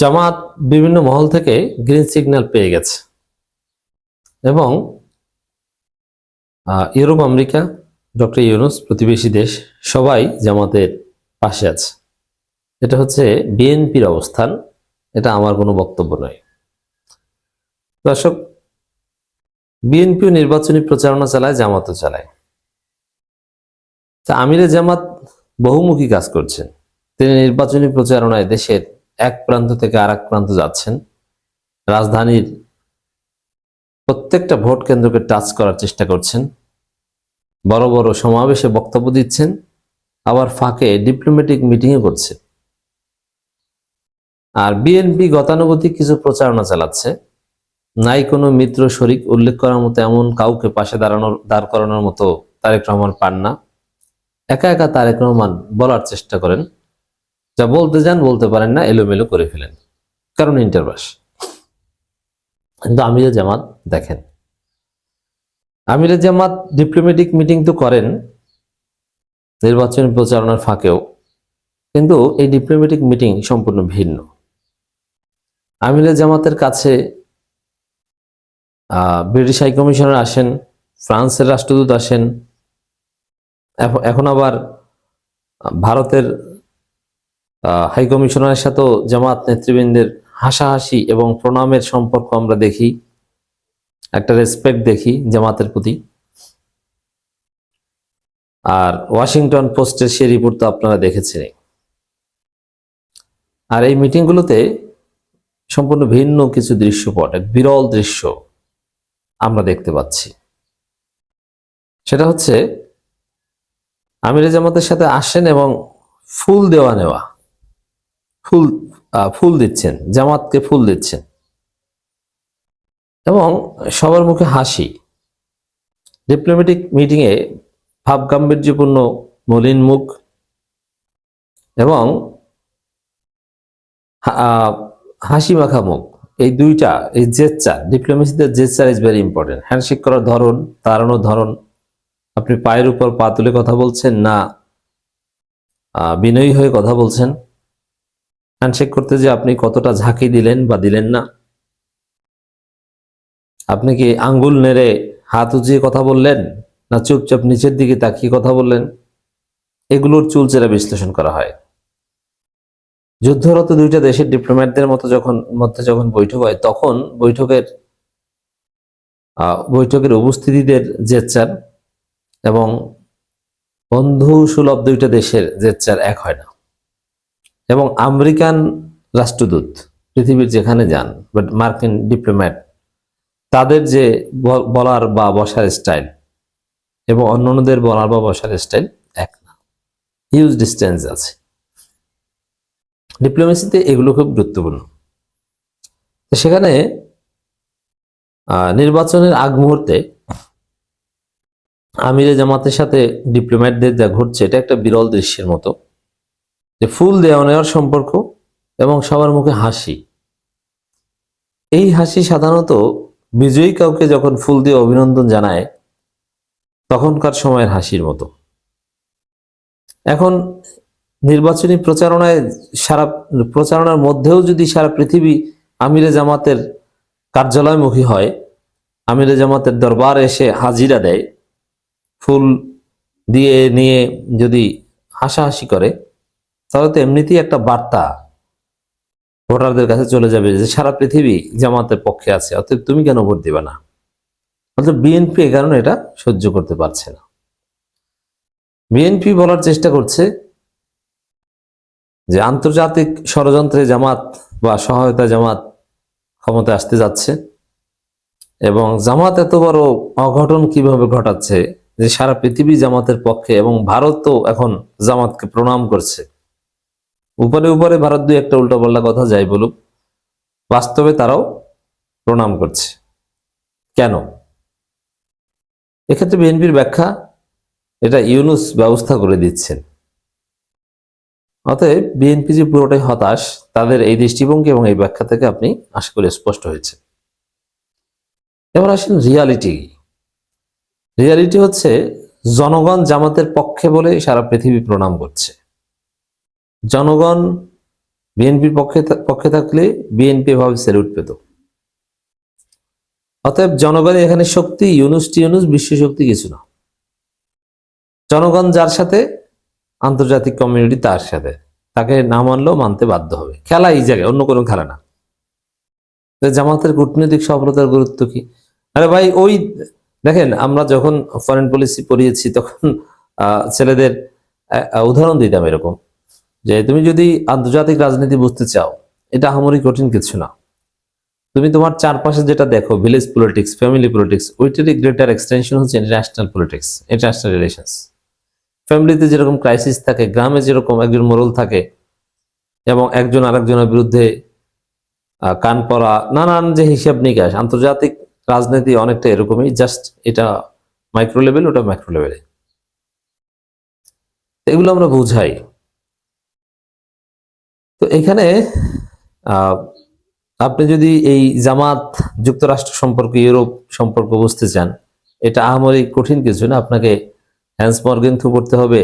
জামাত বিভিন্ন মহল থেকে green signal পেয়ে গেছে। এবং ইউরোপ, আমেরিকা, ডক্টর ইউনুস প্রতিবেশী দেশ সবাই জামাতের পাশে আছে। এটা হচ্ছে বিএনপির অবস্থান, এটা আমার কোনো বক্তব্য নয়। দর্শক, বিএনপিও নির্বাচনী প্রচারণা চালায়, জামাতও চালায়। তা আমিরে জামাত বহুমুখী কাজ করছেন। তিনি নির্বাচনী প্রচারণায় দেশের এক প্রান্ত থেকে আর প্রান্ত যাচ্ছেন। রাজধানীর প্রত্যেকটা ভোট কেন্দ্রকে টাচ করার চেষ্টা করছেন। বড় বড় সমাবেশে বক্তব্য দিচ্ছেন, আবার ফাঁকে ডিপ্লোম্যাটিক মিটিংও করছে। আর বিএনপি গতানুগতিক কিছু প্রচারণা চালাচ্ছে। নাই কোনো মিত্র শরিক উল্লেখ করার মতো এমন কাউকে পাশে দাঁড়ানোর, দাঁড় করানোর মতো তারেক রহমান পান না। একা একা তারেক রহমান বলার চেষ্টা করেন। যা বলতে যান বলতে পারেন না, এলোমেলো করে ফেলেন। কারণ ইন্টারভাস কিন্তু আমিরে জামাত দেখেন। আমিরে জামাত ডিপ্লোম্যাটিক মিটিং তো করেন, নির্বাচনী প্রচারণার ফাঁকেও। কিন্তু এই ডিপ্লোম্যাটিক মিটিং সম্পূর্ণ ভিন্ন। আমিরে জামাতের কাছে ব্রিটিশ হাই কমিশনার আসেন, ফ্রান্সের রাষ্ট্রদূত আসেন। এখন- আবার ভারতের হাই কমিশনারের সাথেও জামাত নেতৃবৃন্দের হাসাহাসি এবং প্রণামের সম্পর্ক আমরা দেখি, একটা রেসপেক্ট দেখি জামাতের প্রতি। আর ওয়াশিংটন পোস্টের সে রিপোর্ট তো আপনারা দেখেছেন আর এই মিটিংগুলোতে সম্পূর্ণ ভিন্ন কিছু দৃশ্যপট, এক বিরল দৃশ্য আমরা দেখতে পাচ্ছি। সেটা হচ্ছে, আমিরে জামাতের সাথে আসেন এবং ফুল দেওয়া নেওয়া। ফুল ফুল দিচ্ছেন, জামাতকে ফুল দিচ্ছেন। এবং সবার মুখে হাসি। ডিপ্লোম্যাটিক মিটিংয়ে ভাব গাম্ভীর্যপূর্ণ মলিন মুখ এবং হাসি মাখা মুখ। এই দুইটা, এই gesture ডিপ্লোমেসিতে gesture is very important handshake করার ধরন, তাড়ানোর ধরন, আপনি পায়ের উপর পা তুলে কথা বলছেন না বিনয়ী হয়ে কথা বলছেন হ্যান্ডশেক করতে যে আপনি কতটা ঝাঁকি দিলেন বা দিলেন না। আপনি কি আঙ্গুল নেড়ে হাত উঁচিয়ে কথা বললেন না চুপচাপ নিচের দিকে তাকিয়ে কথা বললেন? এগুলোর চুলচেরা বিশ্লেষণ করা হয়। যুদ্ধরত দুইটা দেশের ডিপ্লোম্যাটদের মতো যখন, মধ্যে যখন বৈঠক হয়, তখন বৈঠকের বৈঠকের উপস্থিতিদের জেচ্চার এবং বন্ধু সুলভ দুইটা দেশের জেচ্চার এক হয় না। এবং আমেরিকান রাষ্ট্রদূত, পৃথিবীর যেখানে যান বাট মার্কিন ডিপ্লোম্যাট, তাদের যে বলার বা বসার স্টাইল এবং অন্যান্যদের বলার বা বসার স্টাইল এক না। হিউজ ডিস্টেন্স আছে। ডিপ্লোমেসিতে এগুলো খুব গুরুত্বপূর্ণ। সেখানে নির্বাচনের আগ মুহূর্তে আমিরে জামাতের সাথে ডিপ্লোম্যাটদের যা ঘটছে, এটা একটা বিরল দৃশ্যের মতো। যে ফুল দেওয়া নেওয়ার সম্পর্ক এবং সবার মুখে হাসি। এই হাসি সাধারণত বিজয়ী কাউকে যখন ফুল দিয়ে অভিনন্দন জানায়, তখনকার সময়ের হাসির মতো। এখন নির্বাচনী প্রচারণায় সারা প্রচারণার মধ্যেও যদি সারা পৃথিবী আমিরে জামাতের কার্যালয়মুখী হয়, আমিরে জামাতের দরবার এসে হাজিরা দেয়, ফুল দিয়ে নিয়ে যদি হাসাহাসি করে তাহলে তো এমনিতেই একটা বার্তা ভোটারদের কাছে চলে যাবে যে সারা পৃথিবী জামাতের পক্ষে আছে, অতএব তুমি কেন ভোট দিবে না? অর্থাৎ বিএনপি এ কারণে এটা সহ্য করতে পারছে না। বিএনপি বলার চেষ্টা করছে যে আন্তর্জাতিক ষড়যন্ত্রে জামাত বা সহায়তা জামাত ক্ষমতায় আসতে যাচ্ছে এবং জামাত এত বড় অঘটন কীভাবে ঘটাচ্ছে যে সারা পৃথিবী জামাতের পক্ষে এবং ভারতও এখন জামাতকে প্রণাম করছে। উপরে উপরে ভারত দুই একটা উল্টোপাল্টা কথা যাই বলুক, বাস্তবে তারাও প্রণাম করছে। কেন? এক্ষেত্রে বিএনপির ব্যাখ্যা এটা ইউনুস ব্যবস্থা করে দিচ্ছেন। অতএব বিএনপি যে পুরোটাই হতাশ, তাদের এই দৃষ্টিভঙ্গি এবং এই ব্যাখ্যা থেকে আপনি আশা করি স্পষ্ট হয়েছে এবার আসেন রিয়ালিটি। রিয়ালিটি হচ্ছে জনগণ জামাতের পক্ষে বলে সারা পৃথিবী প্রণাম করছে। জনগণ বিএনপির পক্ষে পক্ষে থাকলে বিএনপি ভাবে স্যালুট পেত। অতএব জনগণের এখানে শক্তি, ইউনুস টিউনুস, বিশ্ব শক্তি কিছু না। জনগণ যার সাথে, আন্তর্জাতিক কমিউনিটি তার সাথে। তাকে না মানলেও মানতে বাধ্য হবে। খেলা এই জায়গায়, অন্য কোনো খেলা না। জামাতের কূটনৈতিক সফলতার গুরুত্ব কি? আরে ভাই, ওই দেখেন, আমরা যখন ফরেন পলিসি পড়িয়েছি, তখন ছেলেদের উদাহরণ দিতাম এরকম। যে তুমি যদি আন্তর্জাতিক রাজনীতি বুঝতে চাও, এটা আহামরি কঠিন কিছু না। তুমি তোমার চারপাশে যেটা দেখো ভিলেজ পলিটিক্স ফ্যামিলি পলিটিক্স ওইটারই গ্রেটার এক্সটেনশন হচ্ছে ইন্টারন্যাশনাল পলিটিক্স ইন্টারন্যাশনাল রিলেশনস ফ্যামিলিতে যেরকম ক্রাইসিস থাকে, গ্রামে যেরকম একজন মোরল থাকে, এবং একজন আরেকজনের বিরুদ্ধে কান পড়া নানান যে হিসাব নিকাশ, আন্তর্জাতিক রাজনীতি অনেকটা এরকমই জাস্ট এটা মাইক্রো লেভেল ওটা ম্যাক্রো লেভেলে এগুলো আমরা বুঝাই। তো এখানে আপনি যদি এই জামাত যুক্তরাষ্ট্র সম্পর্কে, ইউরোপ সম্পর্ক বুঝতে চান, এটা আহামরি কঠিন কিছু না, আপনাকে হ্যান্স মর্গেন থ্রু পড়তে হবে।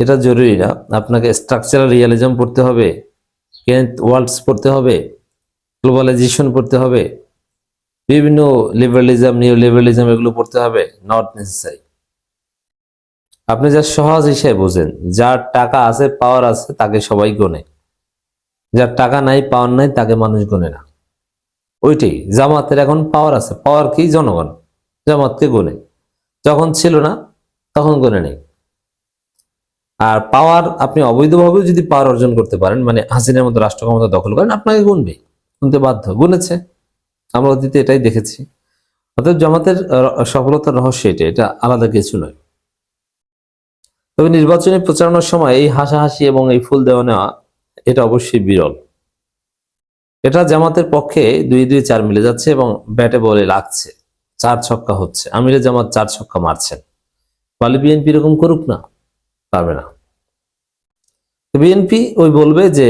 এটা জরুরি না, আপনাকে স্ট্রাকচারাল রিয়ালিজম পড়তে হবে, কেন্ট ওয়ার্ল্ডস পড়তে হবে, গ্লোবালাইজেশন পড়তে হবে, বিভিন্ন লিবারালিজম নিউ লিবারালিজম এগুলো পড়তে হবে, নট নেসেসারি। আপনি যা সহজ হিসেবে বোঝেন, যার টাকা আছে, পাওয়ার আছে, তাকে সবাই গোনে। যার টাকা নাই পাওয়ার নাই, তাকে মানুষ গোনে না। ওইটাই, জামাতের এখন পাওয়ার আছে। পাওয়ার কি? জনগণ। জামাতকে গোনে। যখন ছিল না, তখন গোনে নেই। আর পাওয়ার আপনি অবৈধভাবেও যদি পাওয়ার অর্জন করতে পারেন মানে হাসিনের মতো রাষ্ট্র ক্ষমতা দখল করেন, আপনাকে গুনবে। গুনতে বাধ্য, গুনেছে। আমরা অতীতে এটাই দেখেছি। অর্থাৎ জামাতের সফলতার রহস্য এটা এটা আলাদা কিছু নয়। তবে নির্বাচনী প্রচারণার সময় এই হাসাহাসি এবং এই ফুল দেওয়া নেওয়া এটা অবশ্যই বিরল। এটা জামাতের পক্ষে দুই দুই, চার মিলে যাচ্ছে এবং ব্যাটে বলে লাগছে। চার ছক্কা হচ্ছে। আমিরে জামাত চার ছক্কা মারছেন। ফলে বিএনপি এরকম করুক না, পারবে না। বিএনপি ওই বলবে যে,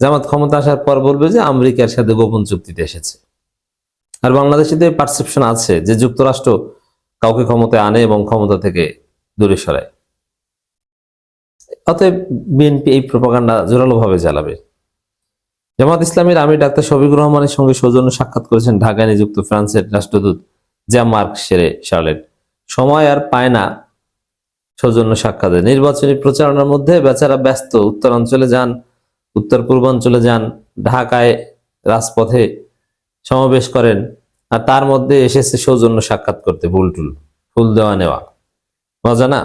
জামাত ক্ষমতা আসার পর বলবে যে, আমেরিকার সাথে গোপন চুক্তিতে এসেছে। আর বাংলাদেশে তো পারসেপশন আছে যে যুক্তরাষ্ট্র কাউকে ক্ষমতায় আনে এবং ক্ষমতা থেকে দূরে সরায়। অতএব বিএনপি এই প্রপাগান্ডা জোরালোভাবে চালাবে। জামাত ইসলামের আমির ডাক্তার শফিকুর রহমানের সঙ্গে সৌজন্য সাক্ষাৎ করেছেন ঢাকায় নিযুক্ত ফ্রান্সের রাষ্ট্রদূত যা মার্ক সেরে শার্লেট। সময় আর পায় না সৌজন্য সাক্ষাতে নির্বাচনী প্রচারণার মধ্যে বেচারা ব্যস্ত। উত্তরাঞ্চলে যান, উত্তর পূর্বাঞ্চলে যান, ঢাকায় রাজপথে সমাবেশ করেন আর তার মধ্যে এসেছে সৌজন্য সাক্ষাৎ করতে ফুলটুল ফুল দেওয়া নেওয়া। মজা না?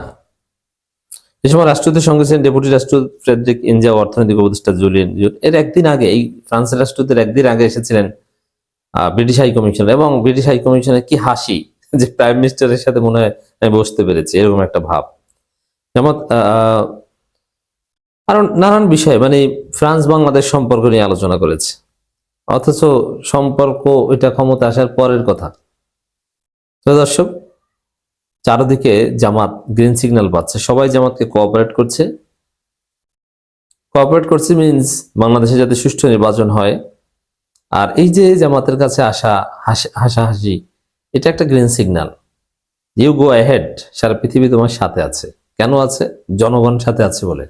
এ সময় রাষ্ট্রদূতের সঙ্গে ছিলেন ডেপুটি রাষ্ট্রদূত ফ্রেডরিক ইনজা অর্থনৈতিক উপদেষ্টা জুলিয়ান। এর একদিন আগে, এই ফ্রান্সের রাষ্ট্রদূতের একদিন আগে এসেছিলেন ব্রিটিশ হাই কমিশন এবং ব্রিটিশ হাই কমিশনের কি হাসি যে প্রাইম মিনিস্টারের সাথে মনে হয় আমি বসতে পেরেছি, এরকম একটা ভাব। যেমন আরও নানান বিষয় মানে ফ্রান্স বাংলাদেশ সম্পর্ক নিয়ে আলোচনা করেছে। অথচ সম্পর্ক, এটা ক্ষমতা আসার পরের কথা। দর্শক চারদিকে জামাত গ্রিন সিগন্যাল পাচ্ছে। সবাই জামাতকে কোঅপারেট করছে। কোঅপারেট করছে মিনস বাংলাদেশে যাতে সুষ্ঠু নির্বাচন হয়। আর এই যে জামাতের কাছে আসা হাসি- হাসাহাসি, এটা একটা green signal you go ahead সারা পৃথিবী তোমার সাথে আছে। কেন আছে? জনগণ সাথে আছে বলে।